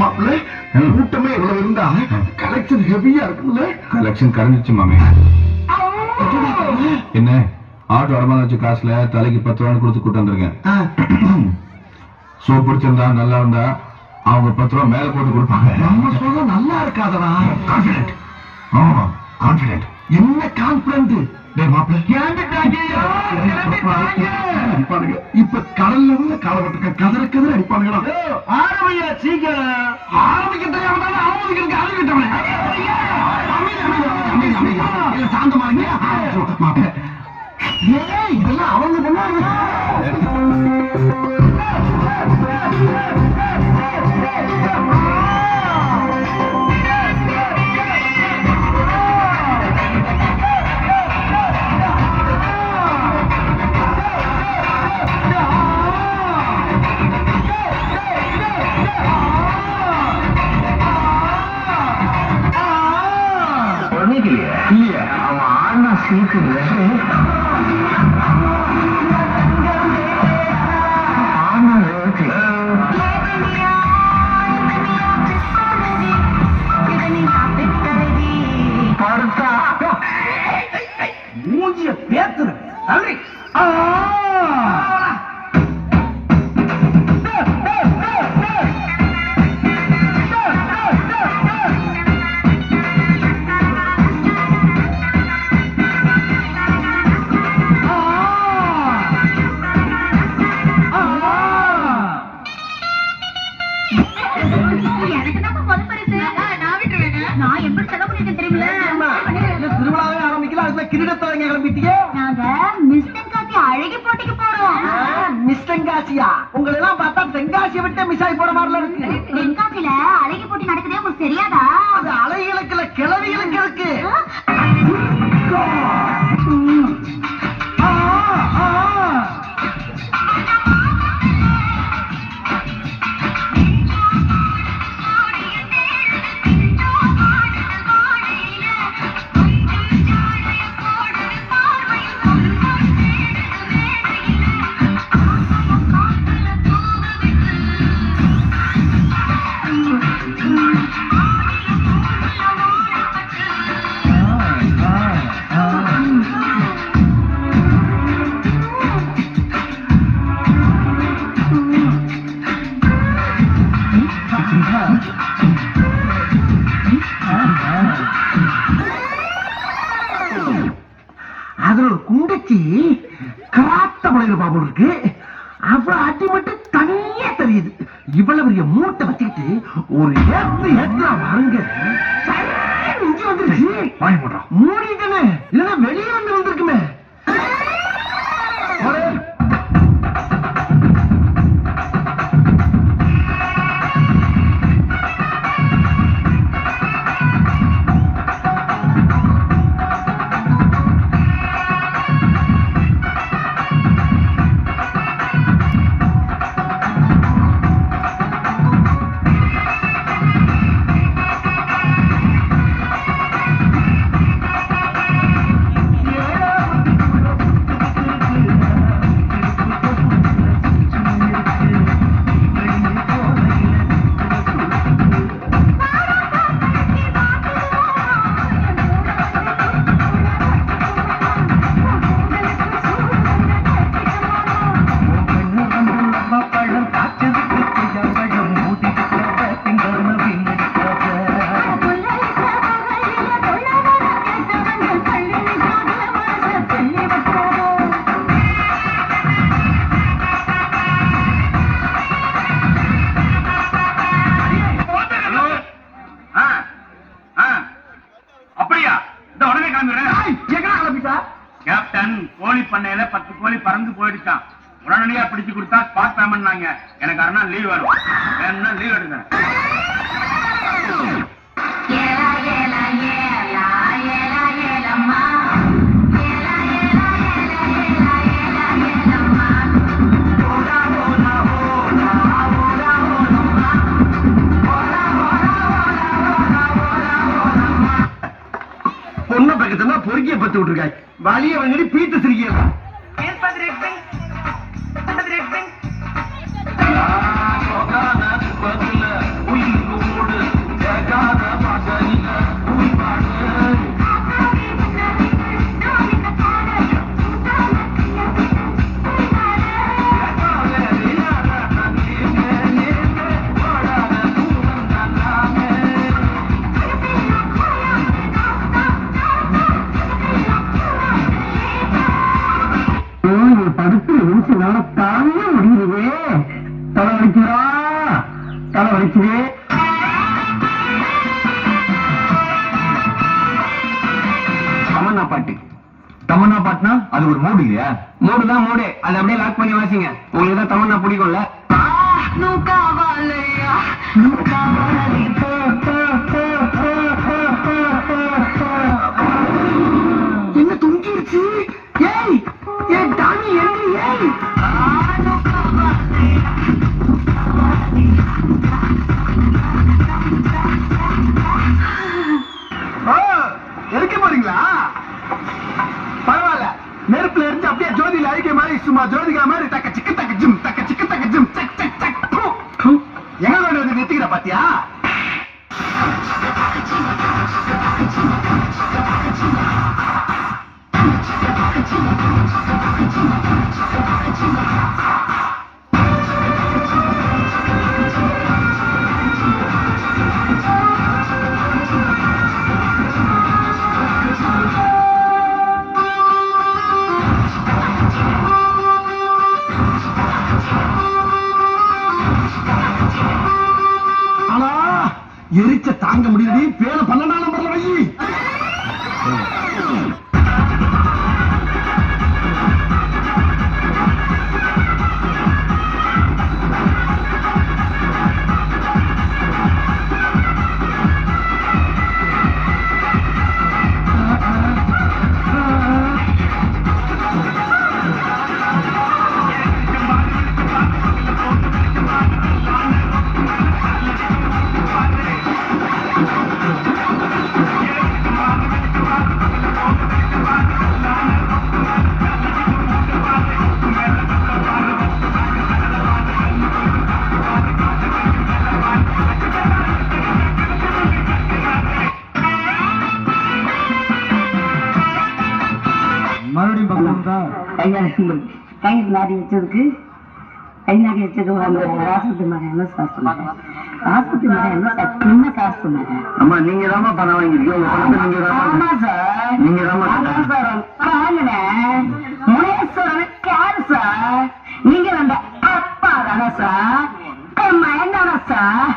மாப்பிள்ள கூட்டமே இவ்வளவு இருந்தா கலெக்ஷன் ஹெவியா இருக்குல்ல கலெக்ஷன் கரைஞ்சிச்சு மாமே. என்ன? ஆட்டோ அடமான வச்ச காசுல தலைக்கு பத்து ரூபான்னு கொடுத்து கூட்டு வந்திருக்கேன். சோ பிடிச்சிருந்தா நல்லா இருந்தா அவங்க பத்து ரூபா மேல போட்டு கொடுப்பாங்க. நம்ம சொல்ல நல்லா இருக்காதடா. கான்பிடென்ட் ஆமா கான்பிடென்ட் என்ன கான்பிடன்ட் அடிப்பானுங்க. இப்ப கடல்ல உள்ள காலப்பட்டு கதற கதற அடிப்பானுங்களா ஆரம்பியா சீக்கிரம். ஆரம்பிக்க தெரியாம ஆரம்பிக்கிறதுக்கு ஆரம்பிக்கிட்டவனே சாந்தமா மாப்பிள்ள ஆனா சீக்குது ஆனா படுத்தா மூஞ்சிய பேத்துரு கிரீடத்தவங்க கிளம்பிட்டீங்க? நாங்க மிஸ்டர் காத்தி அழகி போட்டிக்கு போறோம். மிஸ் தென்காசியா? உங்களை எல்லாம் பார்த்தா தென்காசியை விட்டு மிஸ் ஆகி போற மாதிரில இருக்கு. தென்காசியில அழகி போட்டி நடக்குதே உங்களுக்கு தெரியாதா? அது அலைகளுக்குல கிளவிகளுக்கு இருக்கு. அடி மட்டும் தனியா தெரியுது. இவ்வளவு பெரிய மூட்டை வச்சுக்கிட்டு ஒரு ஏத்து வாங்கி போடுறோம் மூடிட்டனே. இல்லன்னா கேப்டன் கோழி பண்ணையில பத்து கோழி பறந்து போயிடுச்சான் உடனடியா பிடிச்சு கொடுத்தா ஸ்பாட் பேமெண்ட் எனக்கு அரை லீவ் வரும் வேணும்னா லீவ் எடுக்கிறேன். கொடுத்து விட்டுருக்காய். வழிய வாங்கி பீத்து சிரிக்கிறா மூடு இல்லையா மூடு தான் மூடு. அதை அப்படியே லாக் பண்ணி வாசிங்க உங்களுக்கு தான் தமிழ்னா பிடிக்கும்ல. என்ன தொங்கிருச்சு? ஏய் ஏய் டாமி என்ன ஏய்? எதுக்கு அழிக்க மாதிரி சும்மா ஜோதிகா மாதிரி கை நாடி வச்சதுக்கு கை நாடி அந்த ராசத்து மகன் என்ன சார் சொன்னாங்க? ராசத்து மகன் என்ன சார்? என்ன சார் சொன்னாங்க? அம்மா நீங்க தான் பணம் வாங்கிருக்கீங்க உங்க பணத்தை நீங்க ஆமா சார். நீங்க தான் சார். வாங்கினேன் முனேஸ்வரன் யாரு சார்? நீங்க வந்த அப்பா தானே சார்? மகன் தானே சார்?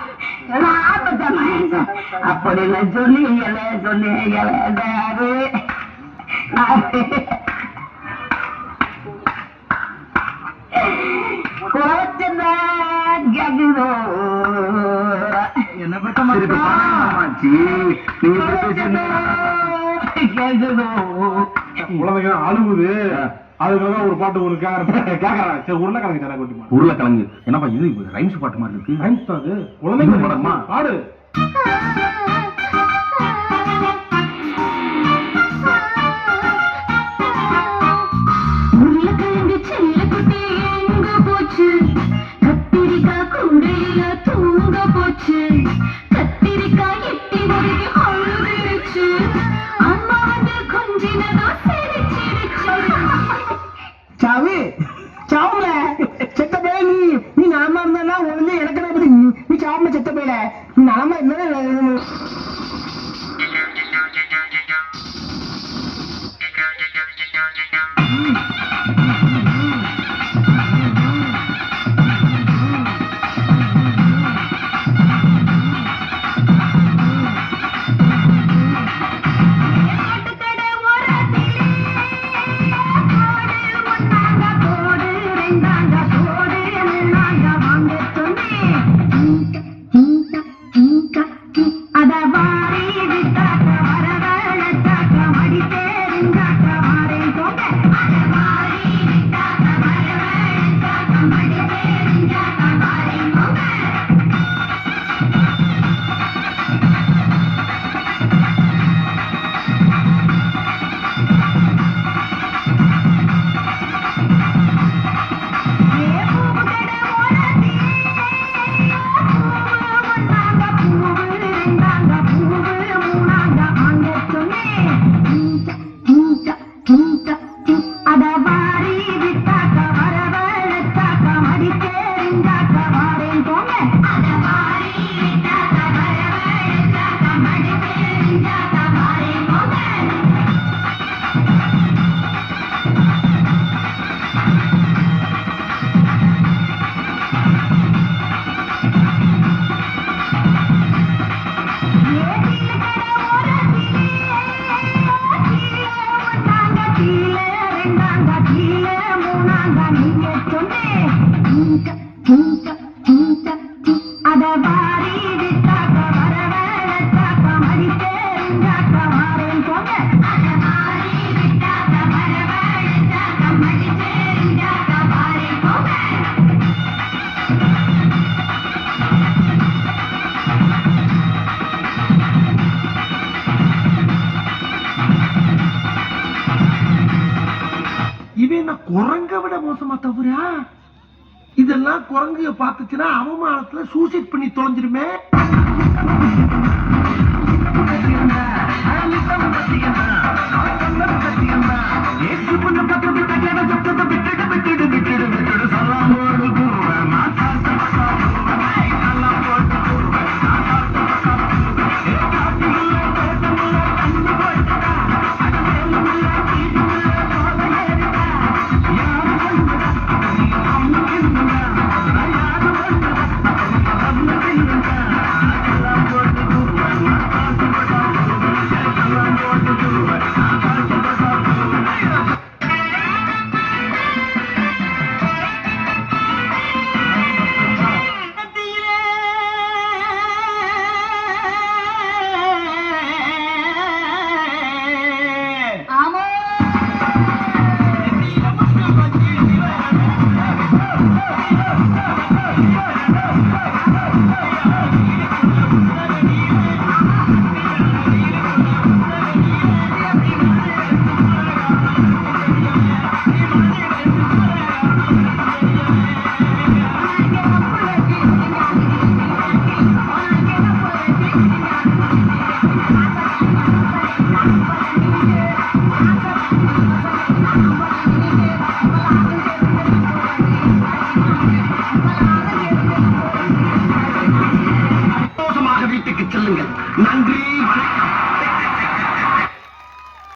அப்படின்னு சொல்லி இலை சொல்லி இலைதாரு என்ன பட்ட சரி, இப்ப பணம் என்னமாச்சு? நீங்க இப்படி பேசுறீங்க. கேக்குதோ குழந்தைங்க அழுகுது அதுக்காக ஒரு பாட்டு ஒரு கேக்குறேன் சரி உருளைக்கிழங்கு தர கொட்டி பாடு உருளைக்கிழங்கு. என்னப்பா இது? ரைம்ஸ் பாட்டு மாதிரி இருக்கு. ரைம்ஸ் தான் அது. குழந்தைங்க? பாடு. மோசமா தவிரா இதெல்லாம் குரங்கு பார்த்துச்சுன்னா அவமானத்துல சூசைட் பண்ணி தொலைஞ்சிருமே.